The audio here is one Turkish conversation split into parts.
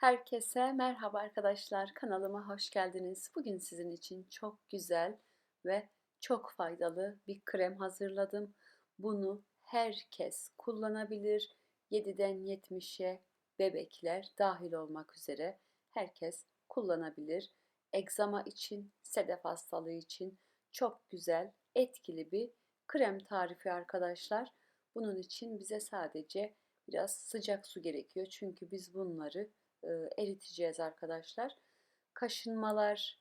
Herkese merhaba arkadaşlar. Kanalıma hoş geldiniz. Bugün sizin için çok güzel ve çok faydalı bir krem hazırladım. Bunu herkes kullanabilir. 7'den 70'e bebekler dahil olmak üzere herkes kullanabilir. Egzama için, sedef hastalığı için çok güzel, etkili bir krem tarifi arkadaşlar. Bunun için bize sadece biraz sıcak su gerekiyor. Çünkü biz bunları eriteceğiz arkadaşlar. Kaşınmalar,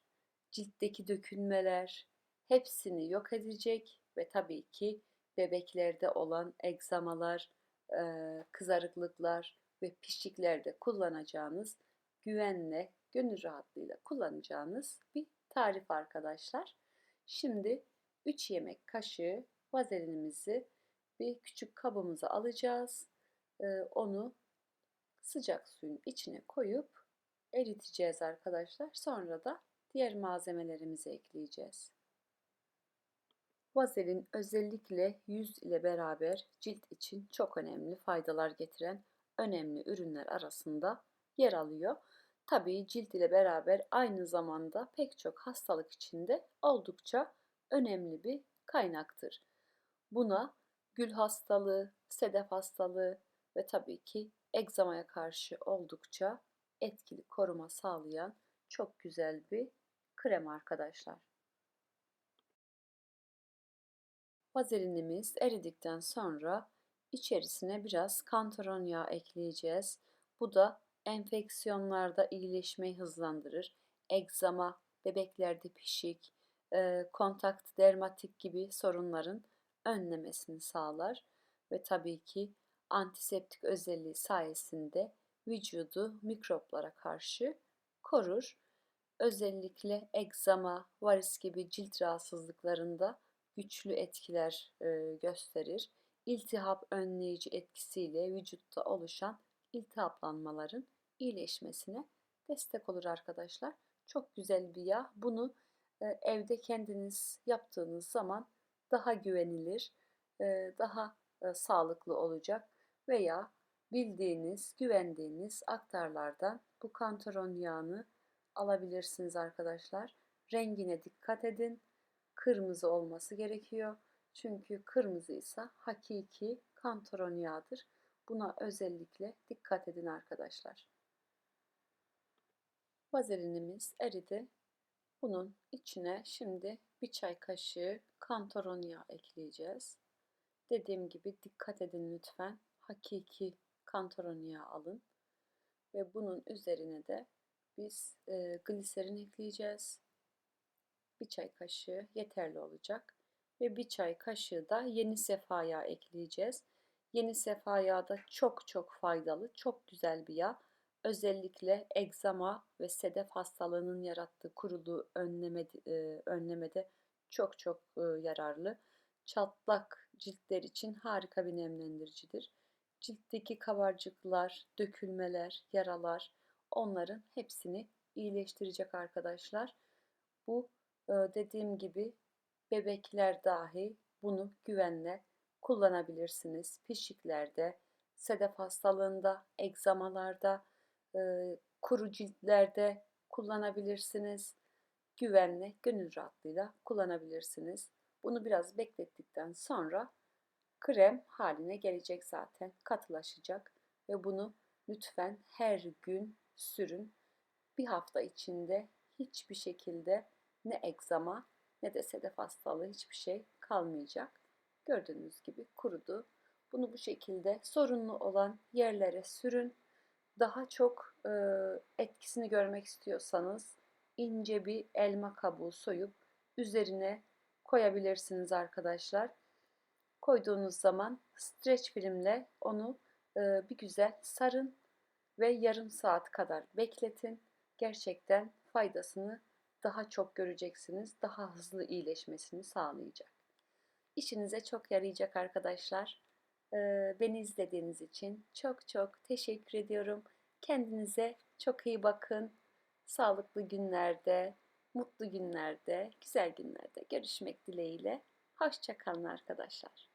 ciltteki dökülmeler hepsini yok edecek ve tabii ki bebeklerde olan egzamalar, e, kızarıklıklar ve pişiklerde kullanacağınız güvenle, gönül rahatlığıyla kullanacağınız bir tarif arkadaşlar. Şimdi 3 yemek kaşığı vazelinimizi bir küçük kabımıza alacağız. E, onu sıcak suyun içine koyup eriteceğiz arkadaşlar. Sonra da diğer malzemelerimizi ekleyeceğiz. Vazelin özellikle yüz ile beraber cilt için çok önemli faydalar getiren önemli ürünler arasında yer alıyor. Tabii cilt ile beraber aynı zamanda pek çok hastalık içinde oldukça önemli bir kaynaktır. Buna gül hastalığı, sedef hastalığı ve tabii ki egzamaya karşı oldukça etkili koruma sağlayan çok güzel bir krem arkadaşlar. Vazelinimiz eridikten sonra içerisine biraz kantaron yağı ekleyeceğiz. Bu da enfeksiyonlarda iyileşmeyi hızlandırır. Egzama, bebeklerde pişik, kontakt dermatik gibi sorunların önlemesini sağlar ve tabii ki antiseptik özelliği sayesinde vücudu mikroplara karşı korur. Özellikle egzama, varis gibi cilt rahatsızlıklarında güçlü etkiler e, gösterir. İltihap önleyici etkisiyle vücutta oluşan iltihaplanmaların iyileşmesine destek olur arkadaşlar. Çok güzel bir yağ. Bunu e, evde kendiniz yaptığınız zaman daha güvenilir, e, daha sağlıklı olacak veya bildiğiniz, güvendiğiniz aktarlardan bu kantaron yağını alabilirsiniz arkadaşlar. Rengine dikkat edin. Kırmızı olması gerekiyor. Çünkü kırmızı ise hakiki kantaron yağıdır. Buna özellikle dikkat edin arkadaşlar. Vazelinimiz eridi. Bunun içine şimdi bir çay kaşığı kantaron yağı ekleyeceğiz. Dediğim gibi dikkat edin lütfen hakiki kantaron yağı alın. Ve bunun üzerine de biz e, gliserin ekleyeceğiz. Bir çay kaşığı yeterli olacak. Ve bir çay kaşığı da yeni sefa yağı ekleyeceğiz. Yeni sefa yağı da çok çok faydalı, çok güzel bir yağ. Özellikle egzama ve sedef hastalığının yarattığı kuruluğu önleme, e, önlemede çok çok e, yararlı. Çatlak ciltler için harika bir nemlendiricidir ciltteki kabarcıklar, dökülmeler, yaralar onların hepsini iyileştirecek arkadaşlar. Bu e, dediğim gibi bebekler dahi bunu güvenle kullanabilirsiniz. Pişiklerde, sedef hastalığında, egzamalarda, e, kuru ciltlerde kullanabilirsiniz. Güvenle, gönül rahatlığıyla kullanabilirsiniz. Bunu biraz beklettikten sonra krem haline gelecek zaten. Katılaşacak ve bunu lütfen her gün sürün. Bir hafta içinde hiçbir şekilde ne egzama ne de sedef hastalığı hiçbir şey kalmayacak. Gördüğünüz gibi kurudu. Bunu bu şekilde sorunlu olan yerlere sürün. Daha çok e, etkisini görmek istiyorsanız ince bir elma kabuğu soyup üzerine koyabilirsiniz arkadaşlar koyduğunuz zaman streç filmle onu e, bir güzel sarın ve yarım saat kadar bekletin. Gerçekten faydasını daha çok göreceksiniz. Daha hızlı iyileşmesini sağlayacak. İşinize çok yarayacak arkadaşlar. E, beni izlediğiniz için çok çok teşekkür ediyorum. Kendinize çok iyi bakın. Sağlıklı günlerde, mutlu günlerde, güzel günlerde görüşmek dileğiyle. Hoşçakalın arkadaşlar.